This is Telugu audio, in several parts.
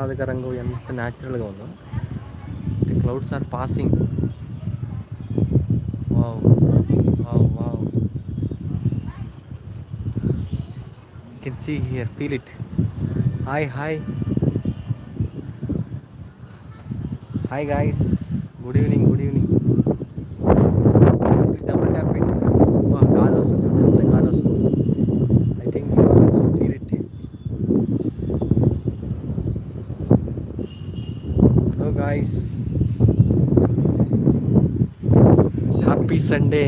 ఆకాశం చూడండి ఎంత ఆహ్లాదకరంగా ఎంత న్యాచురల్గా ఉందో the clouds are passing wow wow wow can see here feel it hi hi hi guys good evening good evening double tap it గాలి వస్తుంది చూడండి ఎంత గాలి వస్తుంది I think you are also feel it hello guys happy Sunday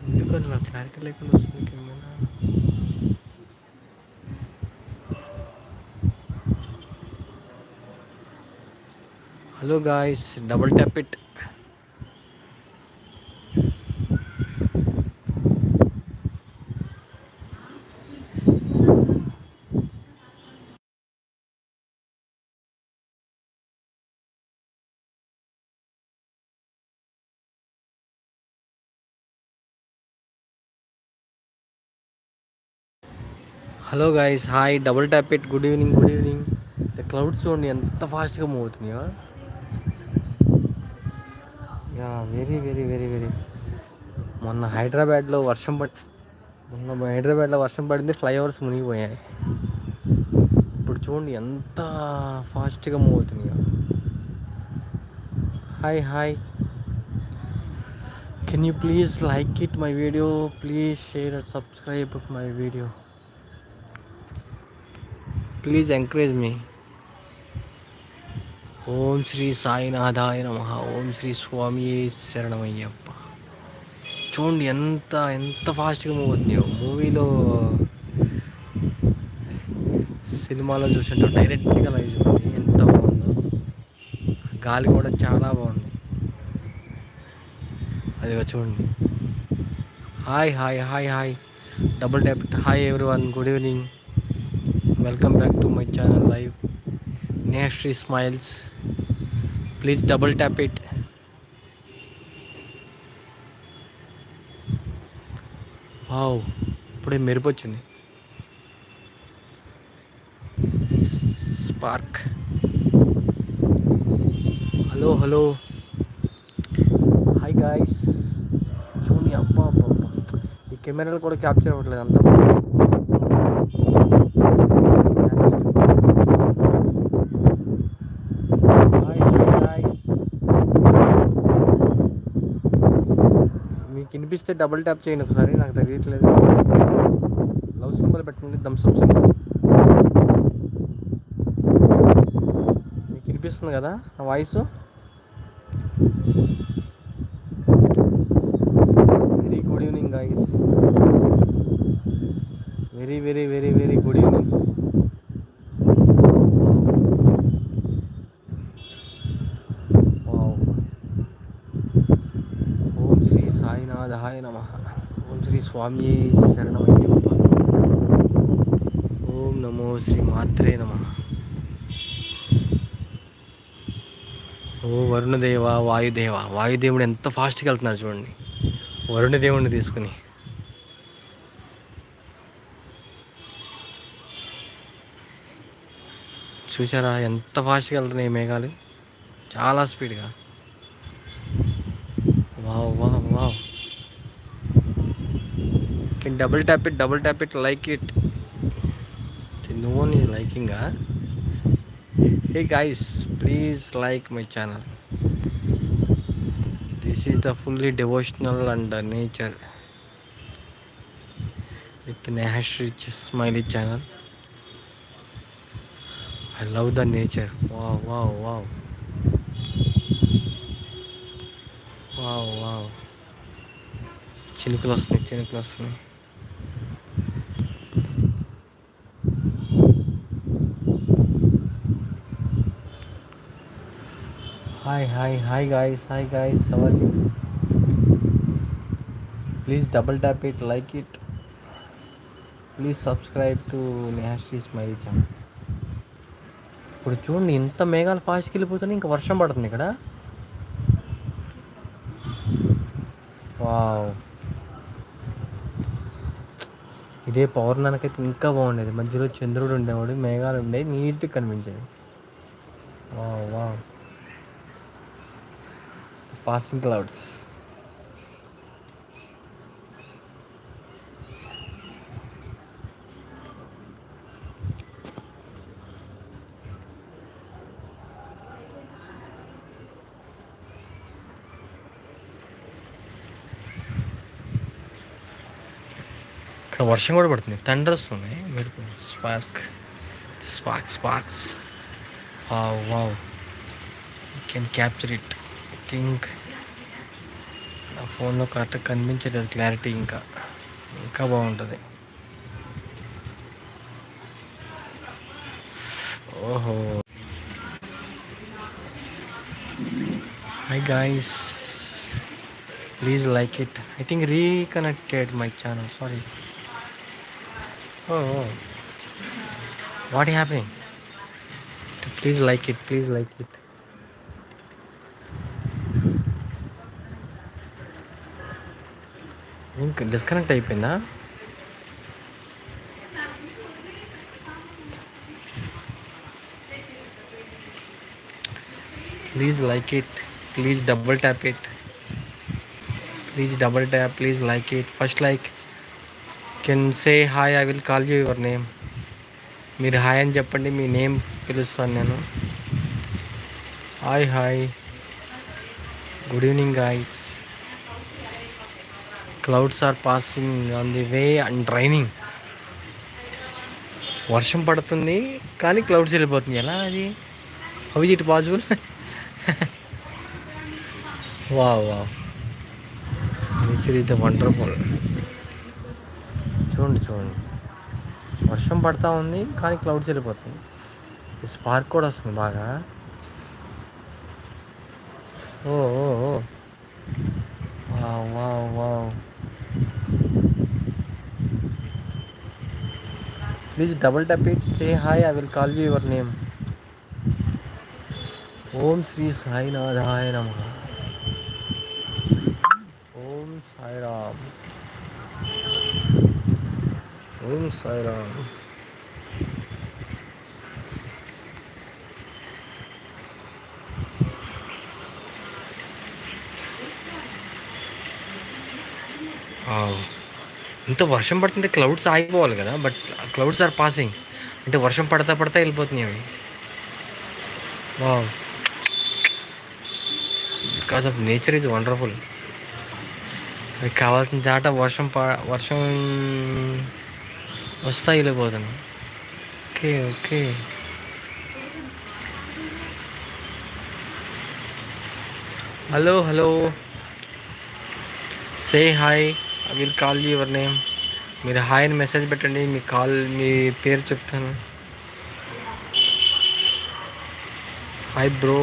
ఎందుకు అలా క్లారిటీ లేకుండా వస్తుంది hello guys hi double tap it good evening good evening the clouds చూడండి ఎంత ఫాస్ట్గా మూవ్ అవుతున్నాయో? Yeah very very very very మొన్న హైదరాబాద్లో వర్షం పడి మొన్న హైదరాబాద్లో వర్షం పడింది ఫ్లైఓవర్స్ మునిగిపోయాయి. ఇప్పుడు చూడండి ఎంత ఫాస్ట్గా మూవ్ అవుతున్నాయో? Hi hi can you please like it my video please share subscribe my video please encourage మీ ఓం శ్రీ సాయినాథాయ నమ ఓం శ్రీ స్వామి శరణమయ్యప్ప చూడండి ఎంత ఎంత ఫాస్ట్గా మూవ్ అవుతున్నాయో మూవీలో సినిమాలో చూసినట్టు డైరెక్ట్గా లైవ్ చూడండి. ఎంత బాగుందో. గాలి కూడా చాలా బాగుంది. అదిగో చూడండి. Hi hi hi hi double tap hi everyone good evening welcome back to my channel live నేశ్రీ smiles please double tap it wow ఇప్పుడే మెరుపు వచ్చింది spark hello hello hi guys చూడండి అబ్బా అబ్బా అబ్బా. ఈ కెమెరాలు కూడా క్యాప్చర్ అవ్వట్లేదు అంతా హాయ్ హాయ్ గాయ్స్ కనిపిస్తే డబుల్ ట్యాప్ చేయండి ఒకసారి నాకు తెలియట్లేదు. లవ్ సింబల్ పెట్టండి థమ్స్అప్ సింబల్ మీకు వినిపిస్తుంది కదా నా voice very good evening guys very very very very good evening wow Om Shri సాయినాథాయ నమ ఓం శ్రీ స్వామి శరణమయ్యప్ప. ఓం నమో శ్రీ మాత్రే నమ. ఓ వరుణదేవ వాయుదేవ. వాయుదేవుడు ఎంత ఫాస్ట్గా వెళ్తున్నాడు చూడండి. వరుణదేవుడిని తీసుకుని. చూసారా ఎంత ఫాస్ట్గా వెళ్తున్నాయి ఈ మేఘాలు? చాలా స్పీడ్గా. Wow wow wow. Can double tap it double tap it like it no one is liking hey guys please like my channel this is the fully devotional and nature with నేహాష్ rich smiley channel I love the nature wow wow wow wow wow చినుకులు వస్తున్నాయి చినుకులు వస్తున్నాయి hi hi hi guys hi guys our please double tap it like it please subscribe to నేహాస్ట్రీస్ my channel ఇప్పుడు చూడండి ఇంత మేఘాలు ఫాస్ట్కి వెళ్ళిపోతున్నాయి ఇంకా వర్షం పడుతుంది ఇక్కడ. వావ్ ఇదే నాకైతే ఇంకా బాగుండేది. మధ్యలో చంద్రుడు ఉండేవాడు మేఘాలు ఉండేవి నీట్గా కనిపించేది వావ్ వావ్ పాసింగ్ క్లౌడ్స్ ఇక్కడ వర్షం కూడా పడుతుంది. థండర్ వస్తుంది. మెరుపు spark spark sparks wow wow can capture it think నా ఫోన్లో కరెక్ట్గా కనిపించలేదు క్లారిటీ ఇంకా. ఇంకా బాగుంటుంది. ఓహో. Hi guys please like it I think reconnected my channel sorry oh what happening please like it please like it ఇంకా డిస్కనెక్ట్ అయిపోయిందా? Please like it please double tap it please double tap please like it first like can say hi I will call you your name మీరు హాయ్ అని చెప్పండి మీ నేమ్ పిలుస్తాను నేను. Hi hi good evening guys clouds are passing on the way and raining వర్షం పడుతుంది కానీ క్లౌడ్స్ వెళ్ళిపోతుంది ఎలా అది? How is it possible wow wow nature is the wonderful చూడండి చూడండి. వర్షం పడతా ఉంది కానీ క్లౌడ్స్ వెళ్ళిపోతుంది స్పార్క్ కూడా వస్తుంది బాగా. ఓ ఓ ఓ. Wow wow wow please double tap it say hi I will call you your name Om Shri సాయినాథాయ నమ ఓం సాయిరామ్ ఓం సాయిరామ్ ఇంత వర్షం పడుతుంటే క్లౌడ్స్ ఆగిపోవాలి కదా బట్ క్లౌడ్స్ ఆర్ పాసింగ్ అంటే వర్షం పడతా పడతా వెళ్ళిపోతున్నాయి అవి. వా because of nature is wonderful అది కావాల్సిన చాట వర్షం ప వర్షం వస్తా వెళ్ళిపోతుంది okay okay. Hello hello say hi I will call your name మీరు హాయ్ అని మెసేజ్ పెట్టండి మీ కాల్ మీ పేరు చెప్తాను hi bro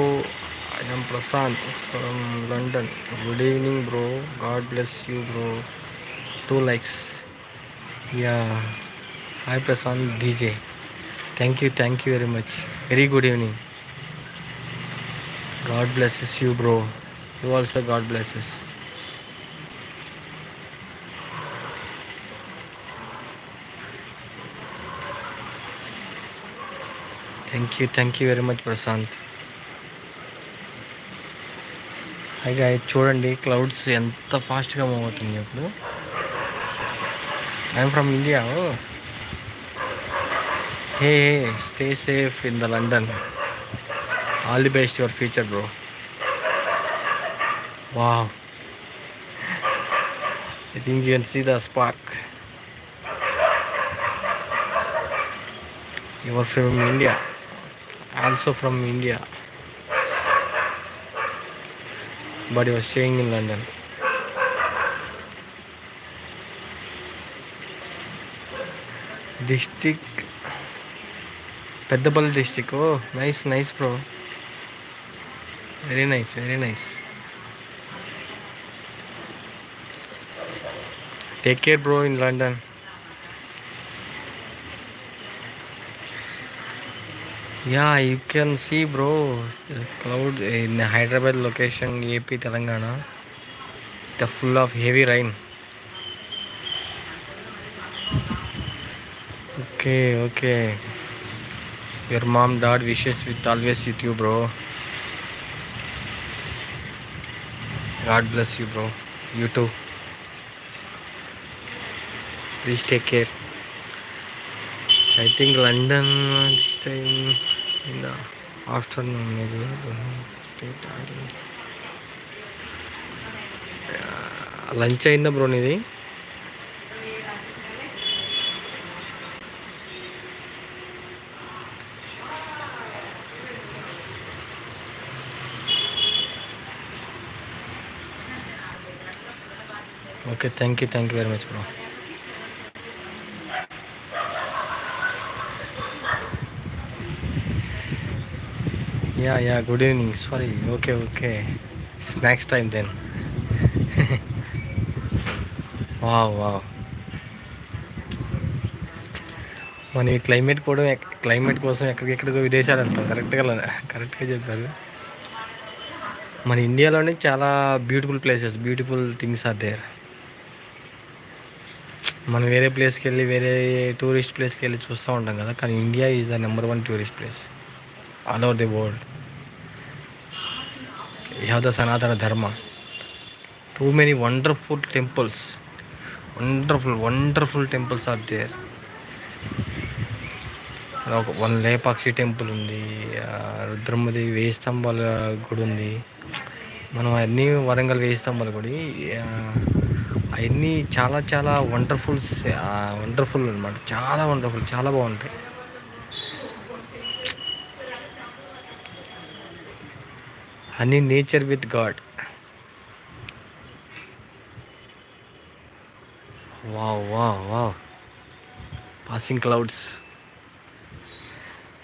I am Prashant from London good evening bro God bless you bro two likes yeah hi Prashant DJ thank you thank you very much very good evening God blesses you bro you also God blesses thank you thank you very much Prashant హాయిగా చూడండి క్లౌడ్స్ ఎంత ఫాస్ట్గా మూవ్ అవుతుంది ఇప్పుడు. I'm from India hey hey stay safe in the London all the best your future bro wow I think you can see the spark your from India also from India, but he was staying in London. District Peddapalli district. Oh, nice, nice, bro. Very nice, very nice. Take care, bro, in London. Yeah, you can see, bro, the cloud in Hyderabad location, AP Telangana. The full of heavy rain. Okay, okay. Your mom, dad wishes with always with you, bro. God bless you, bro. You too. Please take care. I think London this time. ఇలా ఆఫ్టర్నూన్ afternoon లంచ్ అయిందా బ్రో నీది okay thank you thank you very much bro yeah yeah good evening sorry okay okay snacks time then wow wow మన ఈ క్లైమేట్ కూడా క్లైమేట్ కోసం ఎక్కడికెక్కడికో విదేశాలు వెళ్తాం కరెక్ట్గా కరెక్ట్గా చెప్తారు మన ఇండియాలోనే చాలా beautiful places beautiful things are there మనం వేరే ప్లేస్కి వెళ్ళి వేరే టూరిస్ట్ ప్లేస్కి వెళ్ళి చూస్తూ ఉంటాం కదా. కానీ India is the number one tourist place all over the world you the సనాతన ధర్మ. Too many wonderful temples wonderful wonderful temples are there ఒక వన్ లేపాక్షి టెంపుల్ ఉంది రుద్రమ్మదేవి వేయి స్తంభాల గుడి ఉంది. మనం అన్నీ వరంగల్ వేయి స్తంభాల గుడి అవన్నీ చాలా చాలా వండర్ఫుల్స్ వండర్ఫుల్ అనమాట చాలా వండర్ఫుల్ చాలా బాగుంటాయి. Honey nature with God. Wow wow wow. Passing clouds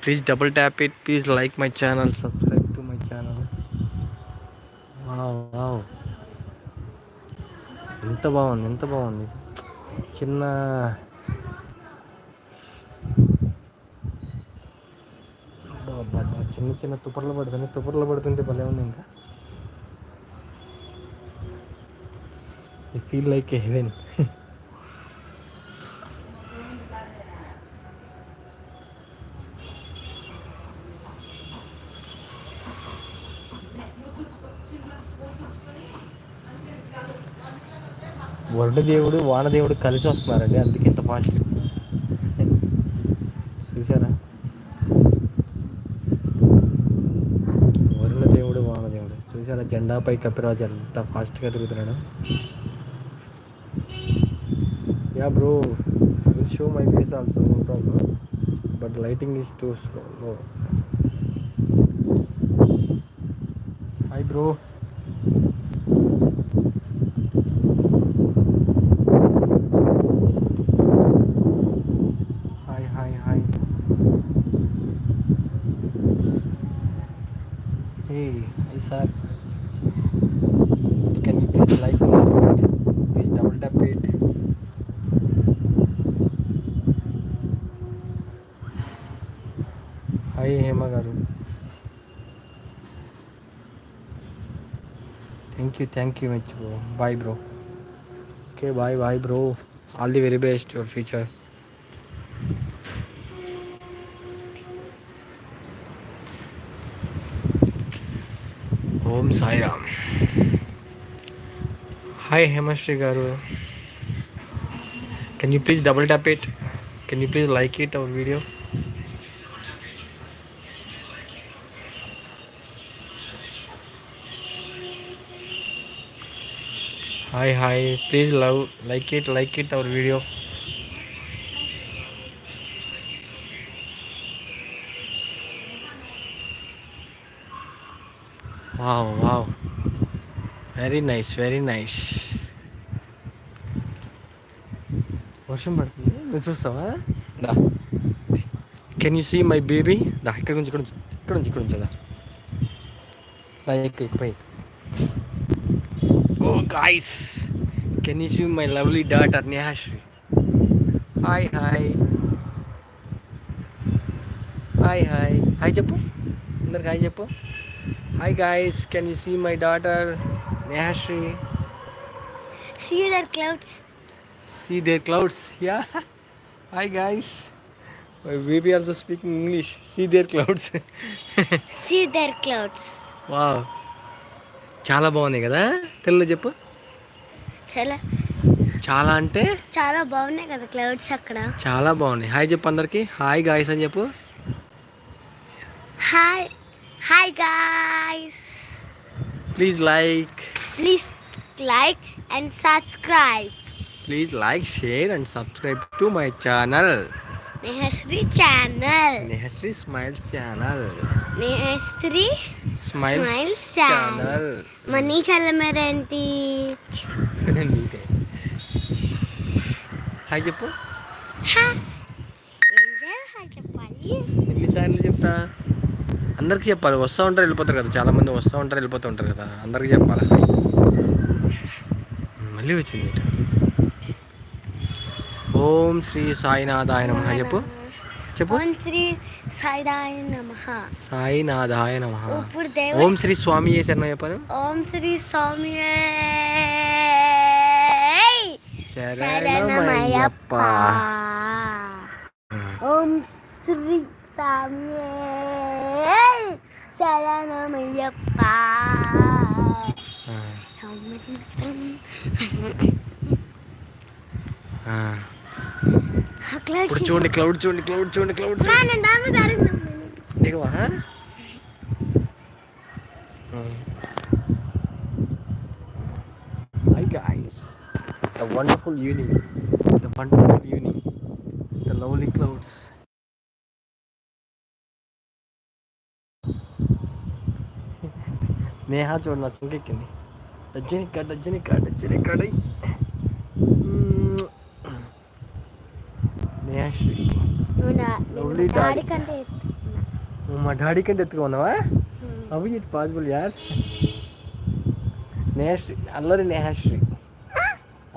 please double tap it please like my channel subscribe to my channel wow wow ఎంత బాగుంది ఎంత బాగుంది. చిన్న చిన్న చిన్న తుపర్లు పడుతున్నాయి. తుపర్లు పడుతుంటే భలే ఉంది ఇంకా. I feel like a heaven వరుణదేవుడు వానదేవుడు కలిసి వస్తున్నారండి. అందుకే ఇంత ఫాస్ట్ చూసారా వరుణదేవుడు వానదేవుడు చూసారా జెండాపై కపిరాజ్ ఎంత ఫాస్ట్గా తిరుగుతున్నాడు. Yeah bro will show my face also no problem but lighting is too slow hi bro thank you thank you much bro bye bro okay bye bye bro all the very best your future Om Sairam hi Hemasri గారు can you please double tap it can you please like it our video hi hi please love like it like it our video wow wow very nice very nice వర్షం పడుతుంది. నువ్వు చూస్తావా? దా. Can you see my baby దా ఇక్కడ నుంచి ఇక్కడ నుంచి ఇక్కడ నుంచి ఇక్కడ నుంచి దా. దా ఎక్కు guys can you see my lovely daughter Nehashri hi hi hi hi hi చెప్పు అందరికి హాయ్ చెప్పు Hi guys, can you see my daughter Nehashri? See the clouds. See their clouds. Yeah. Hi guys. My baby also speaking English. See their clouds. See their clouds. Wow చాలా బాగున్నాయి కదా తెలుగులో చెప్పు చాలా. చాలా అంటే? చాలా బాగున్నాయి కదా క్లౌడ్స్ అక్కడ. చాలా బాగున్నాయి. హాయ్ చెప్పు అందరికి. హాయ్ గాయస్ అని చెప్పు. Hi hi guys please like please like and subscribe please like share and subscribe to my channel Nehashri channel Nehashri smiles channel Nehashri Smiles channel money చాలా మేరేంటి హాయ్ చెప్పు ఎన్నిసార్లు చెప్తా? అందరికి చెప్పాలి. వస్తూ ఉంటారు వెళ్ళిపోతారు కదా. చాలా మంది వస్తూ ఉంటారు వెళ్ళిపోతూ ఉంటారు కదా. అందరికి చెప్పాలి? మళ్ళీ వచ్చింది. ఓం శ్రీ సాయినాథాయ నమ. చెప్పు. చెప్పు. ఓం శ్రీ సాయిదాయ నమః. సాయినాథాయ నమ. ఇప్పుడు దేవ ఓం శ్రీ స్వామి శరణం చెప్పాను. ఓం శ్రీ స్వామి శరణమయ్యప్ప. ఓం శ్రీ స్వామి శరణమయ్యప్ప. ఆ, ఆ. ఇప్పుడు చూడండి క్లౌడ్ చూడండి క్లౌడ్ చూడండి క్లౌడ్ చూడండి. దిగవా hi guys. The wonderful evening. The wonderful evening. The lovely clouds. Neha చూడండి నా సింకెక్కింది డజ్జనికా డజ్జనికా డజ్జనికా డై. Nehashri Lovely daddy. కంటే మా డాడీ కంటే ఎత్తుగా ఉన్నావా? అవి ఇట్ పాసిబుల్ యార్ నేహశ్రీ అల్లరి నేహాశ్రీ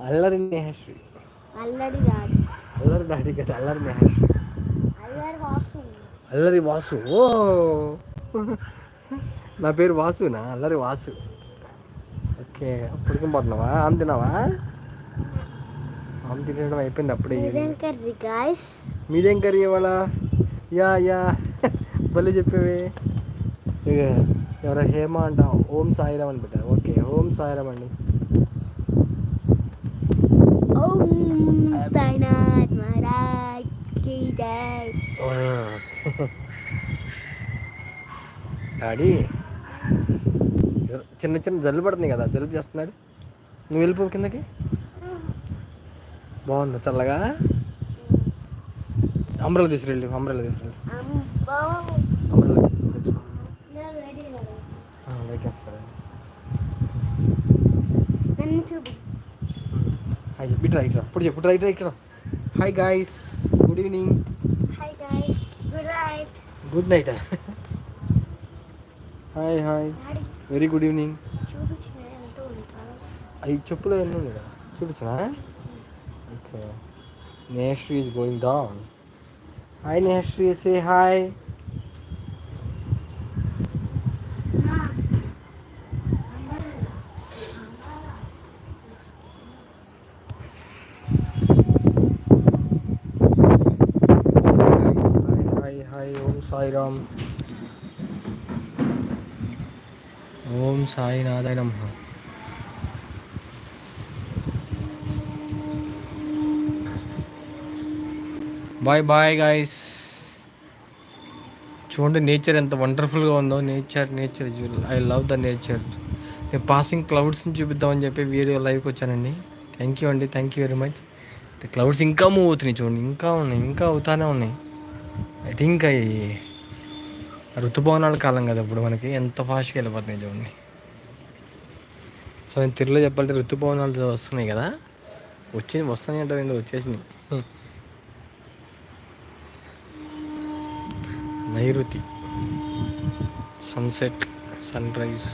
అల్లరి నేహాశ్రీ అల్లడి డాడీ అల్లరి డాడీ కదా అల్లరి నేహాశ్రీ అల్లరి వాసు. అల్లరి వాసు ఓ. నా పేరు వాసునా? అల్లరి వాసు. ఓకే అప్పటికి పోతున్నావా? ఆమె తిన్నావా? ఆమె తినడం అయిపోయింది అప్పుడే. ఇదేం కర్రీ గాయస్ మీదేం కర్రీ ఇవాళ? Yeah yeah. భలే చెప్పేవి. ఎవరో హేమ అంట. ఓం సాయిరామ్ అని పెట్టారు. ఓకే ఓం సాయిరామ్ అండి. డాడీ చిన్న చిన్న జలుబు పడుతుంది కదా జలుబు చేస్తున్నాడు. నువ్వు వెళ్ళిపో కిందకి. బాగుంది? చల్లగా? అంబ్రెల్లా తీసుకెళ్ళి అంబ్రెల్లా తీసుకెళ్ళి అంబ్రెల్లా తీసుకెళ్ళి హాయ్ చెప్పి రైట్ రా ఇప్పుడు చెప్పు రైట్ రా ఇక్కడ hi guys good evening hi guys good night good night hi hi very good evening అవి చెప్పులు ఎన్ని చూపించనా? Okay Nehashri is going down hi Nehashree say hi hi hi ఓం సాయిరామ్ ఓం సాయినాథాయ నమః బాయ్ బాయ్ గాయస్ చూడండి నేచర్ ఎంత వండర్ఫుల్గా ఉందో. Nature nature I love the nature నేను పాసింగ్ క్లౌడ్స్ని చూపిద్దామని చెప్పి వీడియో లైవ్కి వచ్చానండి. థ్యాంక్ యూ అండి thank you very much clouds ఇంకా మూవ్ అవుతున్నాయి చూడండి. ఇంకా ఉన్నాయి ఇంకా అవుతానే ఉన్నాయి. ఐ థింక్ అవి ఋతుపవనాల కాలం కదా ఇప్పుడు మనకి. ఎంత ఫాస్ట్గా వెళ్ళిపోతున్నాయి చూడండి. సో నేను తిరులో చెప్పాలంటే ఋతుపవనాలు వస్తున్నాయి కదా. వచ్చి వస్తున్నాయి అంటారండి వచ్చేసినాయి. నైరుతి. Sunset sunrise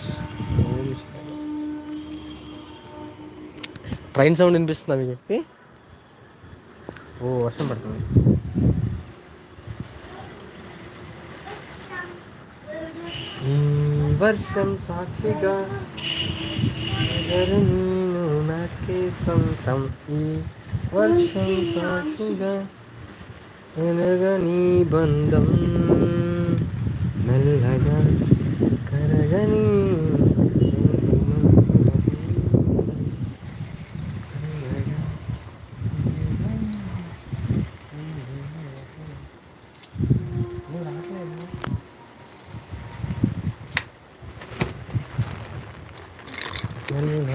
train sound వినిపిస్తుందా మీకు? చెప్పి ఓ వర్షం పడుతుంది. వర్షం సాక్షిగా నాకే సొంతం. ఈ వర్షం సాక్షిగా ఎనగని బంధం. మెల్లగా కరగని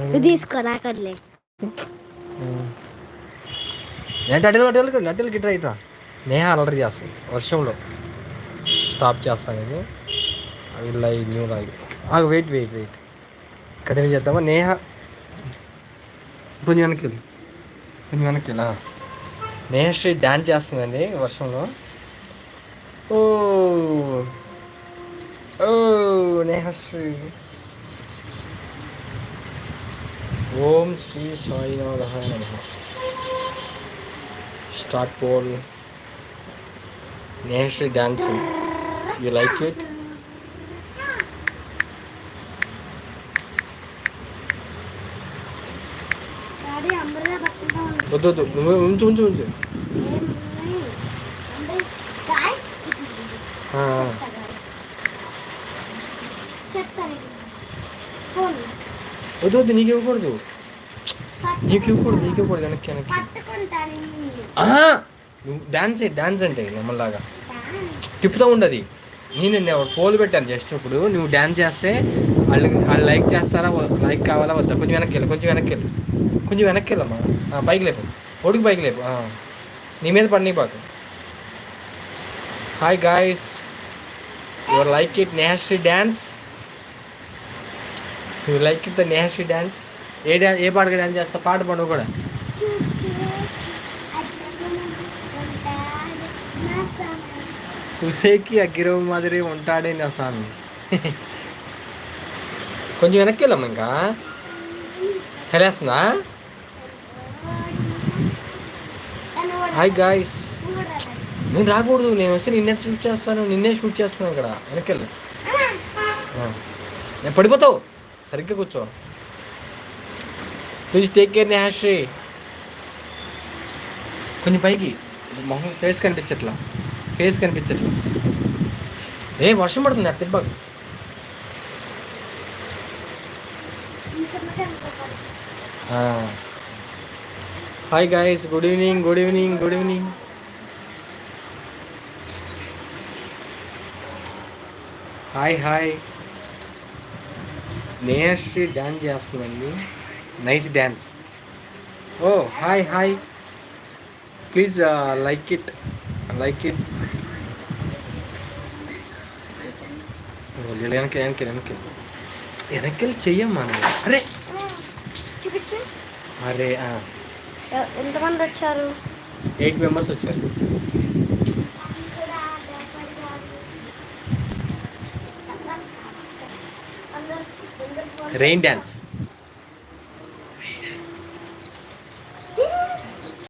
ఇది తీసుకో నాకట్లే ఏంటి అడ్డలు అడ్డలు అడ్డలు గిట్రా ఇట్రా నేహ అలర్ట్ చేస్తుంది. వర్షంలో స్టాప్ చేస్తాను ఇది లైవ్ న్యూ లైవ్ ఆగు వెయిట్ వెయిట్ వెయిట్ కంటిన్యూ చేద్దామా? నేహ. కొంచెం వెనక్కి వెళ్ళు. కొంచెం వెనక్కి వెళ్ళా. నేహ స్ట్రీట్ డ్యాన్స్ చేస్తుందండి వర్షంలో. ఓ. ఓ నేహ శ్రీ. ఓం శ్రీ సాయినాథాయ నమః. Start pole. National dancing. You like it వద్దు వద్దు. నువ్వు ఉంచు ఉంచు ఉంచు. వద్దు వద్దు నీకు ఇవ్వకూడదు. నీకు ఇవ్వకూడదు నీకు ఇవ్వకూడదు వెనక్కి వెనక్కి! నువ్వు డాన్స్ డాన్స్ అంటే మమ్మల్లాగా తిప్పుతూ ఉండదు. నేను నేను పోల్ పెట్టాను జస్ట్ ఇప్పుడు. నువ్వు డ్యాన్స్ చేస్తే వాళ్ళు వాళ్ళు లైక్ చేస్తారా లైక్ కావాలా వద్దా? కొంచెం వెనక్కి వెళ్ళి కొంచెం వెనక్కి వెళ్ళి. కొంచెం వెనక్కి వెళ్ళమ్మా. బైక్ లేపు. ఒడికి బైక్ లేపు. నీ మీద పడినీ పాకు hi guys your like it Nehashri dance you like it the Nehashri dance A dance ఏ పాటగా డ్యాన్స్ చేస్తా? పాట పాడు కూడా. సుసేకి అగ్గిరవ్ మాదిరి ఉంటాడే నా స్వామి. కొంచెం వెనక్కి వెళ్ళాము ఇంకా. చలేస్తుందా? హాయ్ గాయస్ నేను రాకూడదు నేను వస్తే నిన్నే షూట్ చేస్తాను నిన్నే షూట్ చేస్తున్నాను ఇక్కడ. వెనక్కి వెళ్ళు. నేను పడిపోతావు. సరిగ్గా కూర్చో. ప్లీజ్ టేక్ కేర్ నేహాశ్రీ కొంచెం పైకి. మొహం ఫేస్ కనిపించట్లా. ఫేస్ కనిపించట్లా ఏ వర్షం పడుతుంది అత్తి బాగా hi guys good evening good evening good evening hi hi Nehashri dance చేస్తుందండి. Nice dance oh hi hi please like it like it వెనక్కి వెనక్కి వెనక్కి వెనక్కి వెళ్ళి చెయ్యమ్మా నువ్వు. అరే చూపించు అరే ఎంతమంది వచ్చారు ఎయిట్ మెంబర్స్ వచ్చారు రెయిన్ డ్యాన్స్